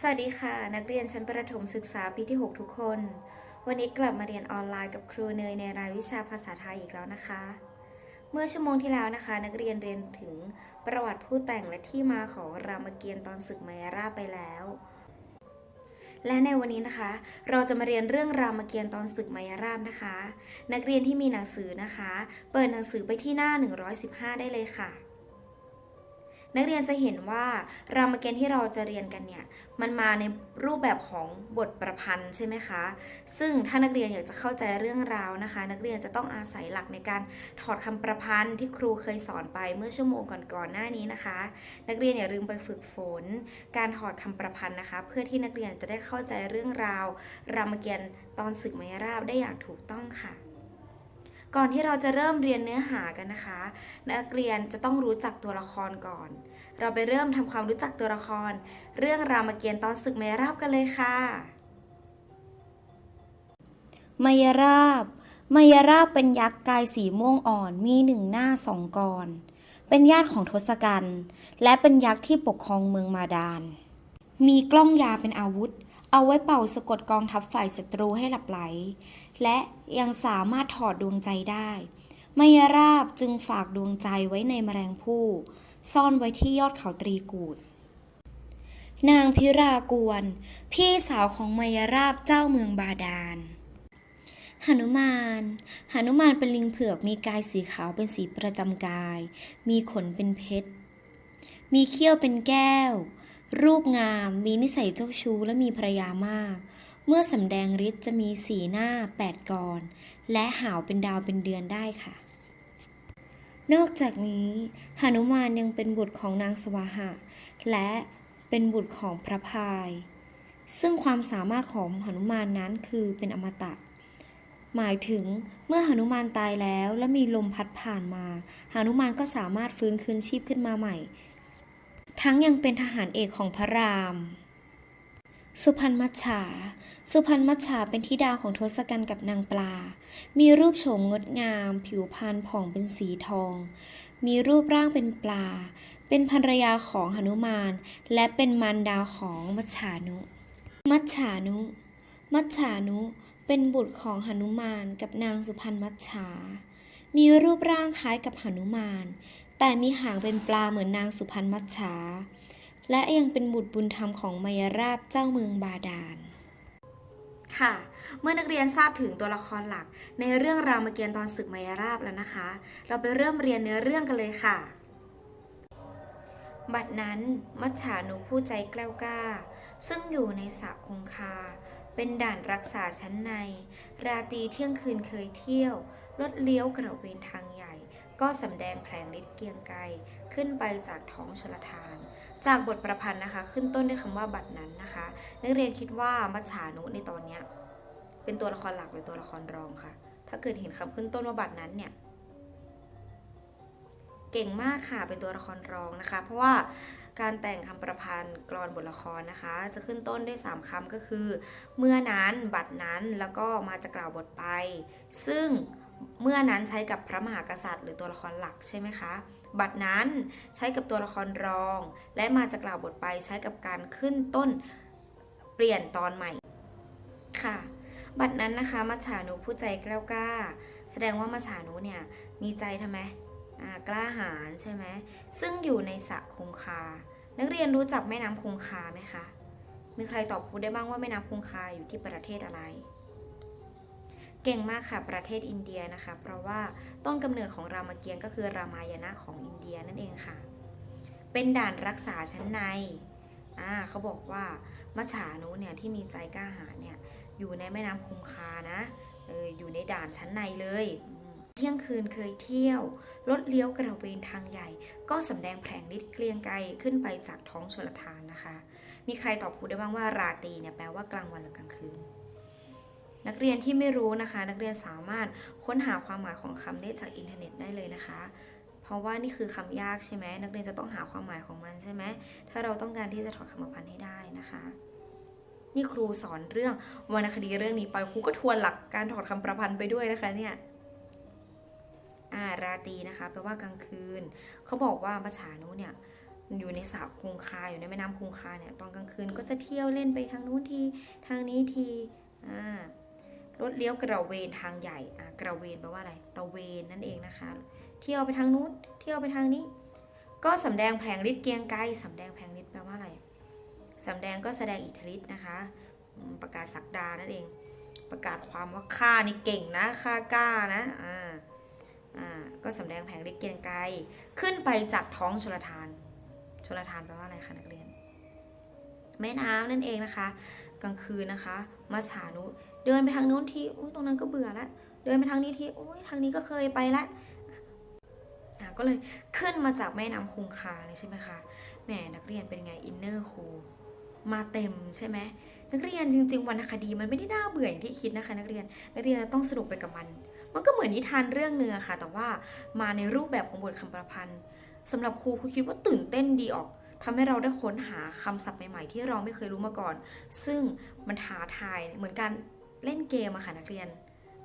สวัสดีค่ะ นักเรียนชั้นประถมศึกษาปีที่ 6 ทุกคน วันนี้กลับมาเรียนออนไลน์กับครูเนยในรายวิชาภาษาไทยอีกแล้วนะคะ เมื่อชั่วโมงที่แล้วนะคะ นักเรียนเรียนถึงประวัติผู้แต่งและที่มาของรามเกียรติ์ตอนศึกมายาราไปแล้ว และในวันนี้นะคะ เราจะมาเรียนเรื่องรามเกียรติ์ตอนศึกมายาราบนะคะ นักเรียนที่มีหนังสือนะคะ เปิดหนังสือไปที่หน้า 115 ได้เลยค่ะ นักเรียนจะเห็นว่ารามเกียรติ์ที่เราจะเรียนกันเนี่ยมันมาในรูปแบบของบทประพันธ์ใช่ไหมคะ ซึ่งถ้านักเรียนอยากจะเข้าใจเรื่องราวนะคะ นักเรียนจะต้องอาศัยหลักในการถอดคำประพันธ์ที่ครูเคยสอนไปเมื่อชั่วโมงก่อนๆหน้านี้นะคะ นักเรียนอย่าลืมไปฝึกฝน การถอดคำประพันธ์นะคะ เพื่อที่นักเรียนจะได้เข้าใจเรื่องราว รามเกียรติ์ตอนศึกมายราบได้อย่างถูกต้องค่ะ ก่อนที่เราจะเริ่มเรียนเนื้อหากันนะคะ นักเรียนจะต้องรู้จักตัวละครก่อน เราไปเริ่มทำความรู้จักตัวละคร เรื่องรามเกียรติ์ตอนศึกมายราบกันเลยค่ะมายราบมายราบเป็นยักษ์กายสีม่วงอ่อนมีหนึ่งหน้าสองกร เป็นญาติของทศกัณฐ์และเป็นยักษ์ที่ปกครองเมืองมาดาน มีกล้องยาเป็นอาวุธ เอาไว้เป่าสะกดกองทัพฝ่ายศัตรูให้หลับไหลและยังสามารถถอดดวงใจได้มายราบจึงฝากดวงใจไว้ในแมลงผู้ ซ่อนไว้ที่ยอดเขาตรีกูด นางพิรากวน พี่สาวของมายราบเจ้าเมืองบาดาลหนุมานหนุมานเป็นลิงเผือกมีกายสีขาวเป็นสีประจำกาย มีขนเป็นเพชร มีเขี้ยวเป็นแก้ว รูปงาม มีนิสัยเจ้าชู้และมีภรรยามาก เมื่อสำแดงฤทธิ์จะมีสีหน้าแปดกรและหาวเป็นดาวเป็นเดือนได้ค่ะ นอกจากนี้หนุมานยังเป็นบุตรของนางสวาหะ และเป็นบุตรของพระพาย ซึ่งความสามารถของหนุมานนั้นคือเป็นอมตะ หมายถึงเมื่อหนุมานตายแล้วและมีลมพัดผ่านมาหนุมานก็สามารถฟื้นคืนชีพขึ้นมาใหม่ ทั้งยังเป็นทหารเอกของพระราม สุพรรณมัจฉา สุพรรณมัจฉาเป็นธิดาของทศกัณฐ์กับนางปลา มีรูปโฉมงดงาม ผิวพรรณผ่องเป็นสีทอง มีรูปร่างเป็นปลา เป็นภรรยาของหนุมาน และเป็นมารดาของมัจฉานุ มัจฉานุ มัจฉานุเป็นบุตรของหนุมานกับนางสุพรรณมัจฉา มีรูปร่างคล้ายกับหนุมาน แต่มีหางเป็นปลาเหมือนนางสุพรรณมัจฉา และยังเป็นบุตรบุญธรรมของมายราบเจ้าเมืองบาดาล ค่ะ เมื่อนักเรียนทราบถึงตัวละครหลัก ในเรื่องรามเกียรติ์ตอนศึกมายราบแล้วนะคะ เราไปเริ่มเรียนเนื้อเรื่องกันเลยค่ะ บัดนั้นมัจฉานุผู้ใจแกล้วกล้า ซึ่งอยู่ในสระคงคา เป็นด่านรักษาชั้นใน ราตรีเที่ยงคืนเคยเที่ยว รถเลี้ยวกระเวนทางใหญ่ ก็สำแดงแผลงฤทธิ์เกียงไกรขึ้นไปจากท้องชลทาน จากบทประพันธ์นะคะ ขึ้นต้นด้วยคำว่าบัดนั้นนะคะ นักเรียนคิดว่ามัจฉานุในตอนนี้เป็นตัวละครหลักหรือตัวละครรองค่ะถ้าเกิดเห็นคำขึ้นต้นว่าบัดนั้นเนี่ยเก่งมากค่ะ เป็นตัวละครรองนะคะ เพราะว่าการแต่งคำประพันธ์กรอนบทละครนะคะ จะขึ้นต้นด้วย 3คำก็คือ เมื่อนั้น บัดนั้น แล้วก็มาจะกล่าวบทไป ซึ่ง เมื่อนั้นใช้กับพระมหากษัตริย์ หรือตัวละครหลักใช่ไหมคะ บัดนั้นใช้กับตัวละครรอง และมาจะกล่าวบทไปใช้กับการขึ้นต้นเปลี่ยนตอนใหม่ค่ะ บัดนั้นนะคะมัจฉานุผู้ใจกล้ากล้า แสดงว่ามัจฉานุเนี่ยมีใจทำไมกล้าหาญใช่ไหมซึ่งอยู่ในสระคงคา นักเรียนรู้จักแม่น้ำคงคาไหมคะมีใครตอบครูได้บ้างว่าแม่น้ำคงคาอยู่ที่ประเทศอะไร เก่งมากค่ะประเทศอินเดียนะคะ เพราะว่าต้นกำเนิดของรามเกียรติ์ก็คือรามายณะของอินเดียนั่นเองค่ะ เป็นด่านรักษาชั้นในอ่าเขาบอกว่ามัจฉานุเนี่ยที่มีใจกล้าหาญเนี่ยอยู่ในแม่น้ำคงคานะเอออยู่ในด่านชั้นในเลย เที่ยงคืนเคยเที่ยว รถเลี้ยวกระเวนทางใหญ่ ก็สำแดงแผลงฤทธิ์เกรียงไกรขึ้นไปจากท้องชลทานนะคะ มีใครตอบครูได้บ้างว่าราตรีเนี่ยแปลว่ากลางวันหรือกลางคืน นักเรียนที่ไม่รู้นะคะ นักเรียนสามารถค้นหาความหมายของคำได้จากอินเทอร์เน็ตได้เลยนะคะ เพราะว่านี่คือคำยากใช่ไหมนักเรียนจะต้องหาความหมายของมันใช่ไหมถ้าเราต้องการที่จะถอดคำประพันธ์ให้ได้นะคะนี่ครูสอนเรื่องวรรณคดีเรื่องนี้ไปครูก็ทวนหลักการถอดคำประพันธ์ไปด้วยนะคะเนี่ยอาราตีนะคะแปลว่ากลางคืน เขาบอกว่ามัจฉานุเนี่ยอยู่ในสระคงคาอยู่ในแม่น้ำคงคาเนี่ยตอนกลางคืนก็จะเที่ยวเล่นไปทางนู้นทีทางนี้ทีอ่า รถเลี้ยวกระเวนทางใหญ่อะกระเวนแปลว่าอะไรตะเวนนั่นเองนะคะ เที่ยวไปทางนู้น เที่ยวไปทางนี้ ก็สำแดงแผงฤทธิ์เกียงไกรสำแดงแผงฤทธิ์แปลว่าอะไรสำแดงก็แสดงอิทธิฤทธิ์นะคะ ประกาศศักดานั่นเอง ประกาศความว่าข้านี่เก่งนะข้ากล้านะอ่าอ่าก็สำแดงแผงฤทธิ์เกียงไกรขึ้นไปจากท้องชลทาน ชลทานแปลว่าอะไรคะนักเรียน แม่น้ำนั่นเองนะคะ กลางคืนนะคะมาฉานุ เดินไปทางนู้นทีอุ้ยตรงนั้นก็เบื่อล้วเดินไปทางนี้ทีอุ้ยทางนี้ก็เคยไปล้วอะก็เลยขึ้นมาจากแม่น้ำคงคาเลยใช่ไหมคะแหมนักเรียนเป็นไงอินเนอร์ครูมาเต็มใช่ไหมนักเรียนจริง ๆวรรณคดีมันไม่ได้น่าเบื่ออย่างที่คิดนะคะ นักเรียนนักเรียนจะต้องสนุกไปกับมัน มันก็เหมือนนิทานเรื่องเนื้อะค่ะ แต่ว่ามาในรูปแบบของบทคำประพันธ์สำหรับครูครูคิดว่าตื่นเต้นดีออกทำให้เราได้ค้นหาคำศัพท์ใหม่ ๆ ที่เราไม่เคยรู้มาก่อน ซึ่งมันท้าทายเหมือนการ เล่นเกมอะค่ะนักเรียน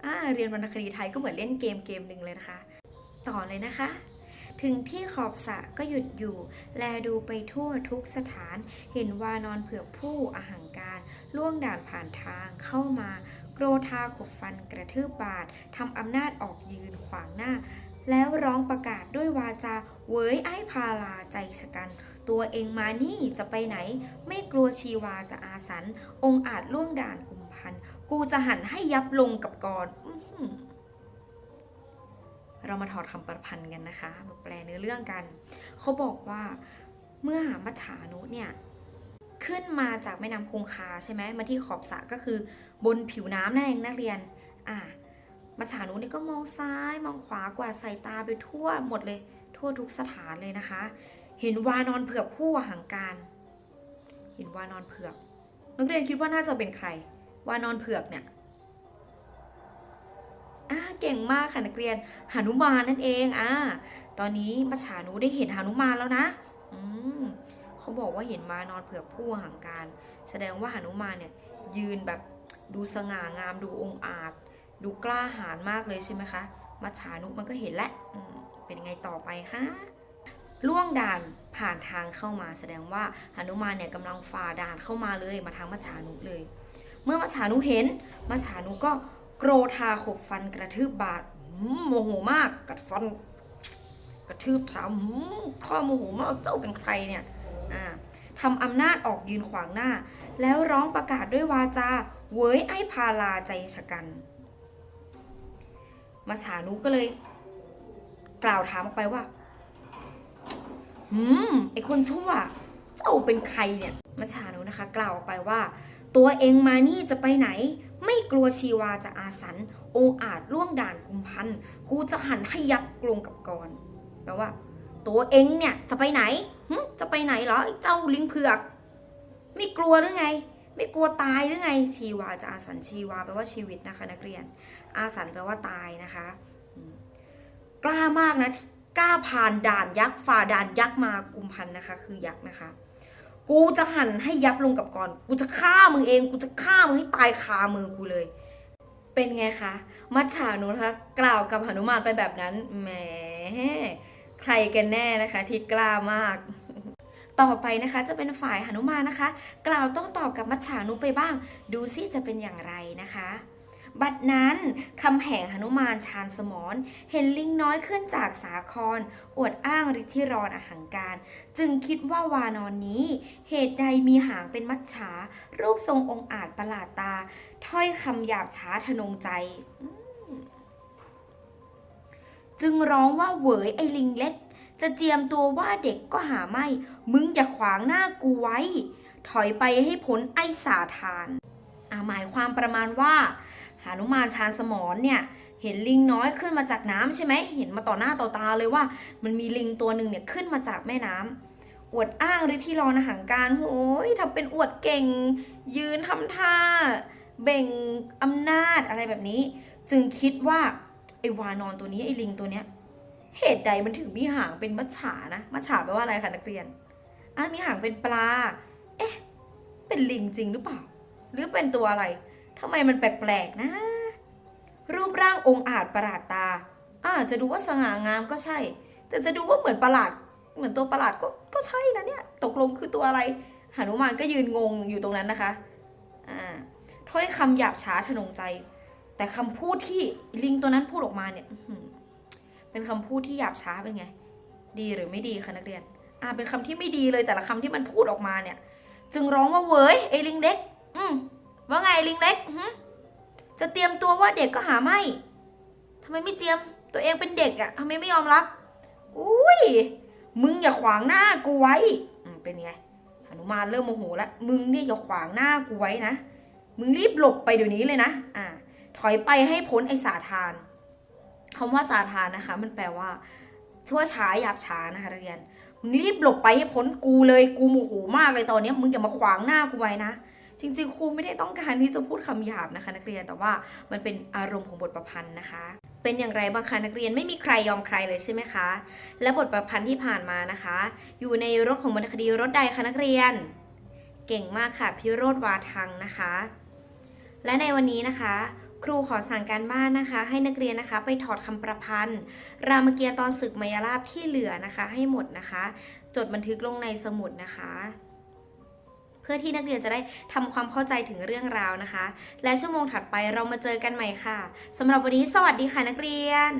อ่าเรียนวรรณคดีไทยก็เหมือนเล่นเกมเกมหนึ่งเลยนะคะ ต่อเลยนะคะ ถึงที่ขอบสะก็หยุดอยู่ แลดูไปทั่วทุกสถาน เห็นวานอนเผือกผู้อหังการ ล่วงด่านผ่านทางเข้ามา โกรธาขบฟันกระทืบบาททำอำนาจออกยืนขวางหน้า แล้วร้องประกาศด้วยวาจาเว้ยไอ้พาลาใจสกันตัวเองมานี่จะไปไหน ไม่กลัวชีวาจะอาสัน องค์อาจล่วงด่านกุมันกูจะหันให้ยับลงกับกรอื้อหือเรามาถอดคำประพันธ์กันนะคะ มาแปลเนื้อเรื่องกัน เขาบอกว่าเมื่อมัจฉานุเนี่ยขึ้นมาจากแม่น้ำคงคาใช่ไหมมาที่ขอบสระก็คือบนผิวน้ำนั่นเองนักเรียน อ่ามัจฉานุนี่ก็มองซ้ายมองขวากว่าสายตาไปทั่วหมดเลย ทั่วทุกสถานเลยนะคะ เห็นวานอนเผือกผู้หังการ เห็นวานอนเผือกนักเรียนคิดว่าน่าจะเป็นใคร วานอนเผือกเนี่ยอ่าเก่งมากค่ะนักเรียนหานุมานนั่นเองอ่าตอนนี้มัจฉานุได้เห็นหานุมานแล้วนะอืมเขาบอกว่าเห็นมานอนเผือกผู้อหังการ แสดงว่าหานุมานเนี่ยยืนแบบดูสง่างามดูองอาจ ดูกล้าหาญมากเลยใช่ไหมคะมัจฉานุมันก็เห็นแล้วเป็นไงต่อไปคะล่วงด่านผ่านทางเข้ามา แสดงว่าหนุมานเนี่ยกำลังฝ่าด่านเข้ามาเลยมาทางมัจฉานุเลย เมื่อมัจฉานุเห็นมัจฉานุก็โกรธาขบฟันกระทืบบาดโมโหมากกัดฟันกระทืบเท้าข้อโมโหมากเจ้าเป็นใครเนี่ยทำอำนาจออกยืนขวางหน้า แล้วร้องประกาศด้วยวาจาเว้ยไอ้พาลาใจชะกัน มาฉานุก็เลย กล่าวถามออกไปว่าหืมไอคนชั่วเจ้าเป็นใครเนี่ยมาฉานุนะคะ กล่าวออกไปว่า ตัวเองมานี่จะไปไหน ไม่กลัวชีวาจะอาสัน องอาจล่วงด่านกุมพันกูจะหันให้ยับกลงกับกรแปลว่า ตัวเองเนี่ยจะไปไหนหจะไปไหนเหรอไอ้เจ้าลิงเผือก ไม่กลัวหรือไง ไม่กลัวตายหรือไง ชีวาจะอาสันชีวาแปลว่าชีวิตนะคะ นักเรียน อาสันแปลว่าตายนะคะ กล้ามากนะกล้าผ่านด่านยักษ์ฝ่าด่านยักษ์มากุมพันนะคะ คือยักษ์นะคะ กูจะหั่นให้ยับลงกับกรกูจะฆ่ามึงเอง กูจะฆ่ามึงให้ตายคามือกูเลย เป็นไงคะ มัจฉานุนะคะกล่าวกับหนุมานไปแบบนั้น แหม ใครกันแน่นะคะ ที่กล้ามาก ต่อไปนะคะจะเป็นฝ่ายหนุมานนะคะ กล่าวต้องตอบกับมัจฉานุไปบ้าง ดูซิจะเป็นอย่างไรนะคะ บัดนั้นคำแห่งหนุมานชาญสมรเห็นลิงน้อยขึ้นจากสาคร อวดอ้างฤทธิรอนอหังการ จึงคิดว่าวานอนนี้ เหตุใดมีหางเป็นมัจฉา รูปทรงองค์อาจประหลาดตา ถ้อยคำหยาบช้าทะนงใจ จึงร้องว่าเหวยไอลิงเล็ก จะเจียมตัวว่าเด็กก็หาไม่ มึงอย่าขวางหน้ากูไว้ ถอยไปให้พ้นไอสาทานอาหมายความประมาณว่า หานุมานชาญสมรเนี่ยเห็นลิงน้อยขึ้นมาจากน้ำใช่ไหมเห็นมาต่อหน้าต่อตาเลยว่า มันมีลิงตัวหนึ่งเนี่ยขึ้นมาจากแม่น้ำอวดอ้างฤทธิรอนหังการโอ้ยทำเป็นอวดเก่ง ยืนทำท่า เบ่งอำนาจอะไรแบบนี้ จึงคิดว่าไอ้วานอนตัวนี้ไอ้ลิงตัวเนี้ยเหตุใดมันถึงมีหางเป็นมัจฉานะมัจฉาแปลว่าอะไรคะนักเรียนอะมีหางเป็นปลา เอ๊ะ เป็นลิงจริงหรือเปล่า หรือเป็นตัวอะไร ทำไมมันแปลกๆนะ รูปร่างองค์อาจประหลาดตาอ่าจะดูว่าสง่างามก็ใช่ แต่จะดูว่าเหมือนประหลาด เหมือนตัวประหลาดก็ก็ใช่นะเนี่ย ตกลงคือตัวอะไรหนุมานก็ยืนงงอยู่ตรงนั้นนะคะอ่าถ้อยคำหยาบช้าทะนงใจ แต่คำพูดที่ลิงตัวนั้นพูดออกมาเนี่ยเป็นคำพูดที่หยาบช้าเป็นไง ดีหรือไม่ดีคะนักเรียน อ่า เป็นคำที่ไม่ดีเลยแต่ละคำที่มันพูดออกมาเนี่ย จึงร้องว่าเว้ยไอ้ลิงเด็ก อืม ว่าไงลิงเล็กจะเตรียมตัวว่าเด็กก็หาไม่ทำไมไม่เจียม ตัวเองเป็นเด็กอะ่ะทำไมไม่ยอมรับ อุ้ย มึงอย่าขวางหน้ากูไว้เป็นไงหนุมานเริ่มโมโหแล้ว มึงเนี่ยอย่าขวางหน้ากูไว้นะ มึงรีบหลบไปเดี๋ยวนี้เลยนะ อ่า ถอยไปให้พ้นไอ้สาทานคำว่าสาทานนะคะ มันแปลว่าชั่วช้าหยาบช้านะคะเรียน มึงรีบหลบไปให้พ้นกูเลย กูโมโหมากเลยตอนนี้มึงอย่ามาขวางหน้ากูไว้นะ จริงๆ ครูไม่ได้ต้องการที่จะพูดคำหยาบนะคะนักเรียน แต่ว่ามันเป็นอารมณ์ของบทประพันธ์นะคะ เป็นอย่างไรบ้างคะนักเรียนไม่มีใครยอมใครเลยใช่ไหมคะ และบทประพันธ์ที่ผ่านมานะคะ อยู่ในรถของวรรณคดีรถใดคะนักเรียน เก่งมากค่ะพิโรธวาทังนะคะ และในวันนี้นะคะครูขอสั่งการบ้านนะคะ ให้นักเรียนนะคะ ไปถอดคำประพันธ์ รามเกียรติ์ตอนศึกมายาลาบที่เหลือนะคะ ให้หมดนะคะ จดบันทึกลงในสมุดนะคะ พื่อที่นักเรียนจะได้ทำความเข้าใจถึงเรื่องราวนะคะ และชั่วโมงถัดไปเรามาเจอกันใหม่ค่ะสำหรับวันนี้สวัสดีค่ะนักเรียน